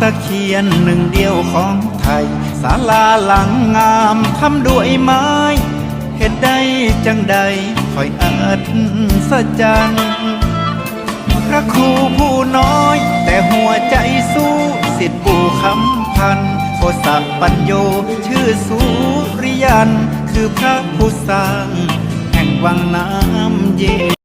ตะเคียนหนึ่งเดียวของไทยศาลาหลังงามทำด้วยไม้เหตุใดจังใดคอยอัศจรรย์พระครูผู้น้อย แต่หัวใจสู้สิทธิปู่คำพันโคสักปัญโยชื่อสุริยัน คือพระผู้สร้าง แห่งวังน้ำเย็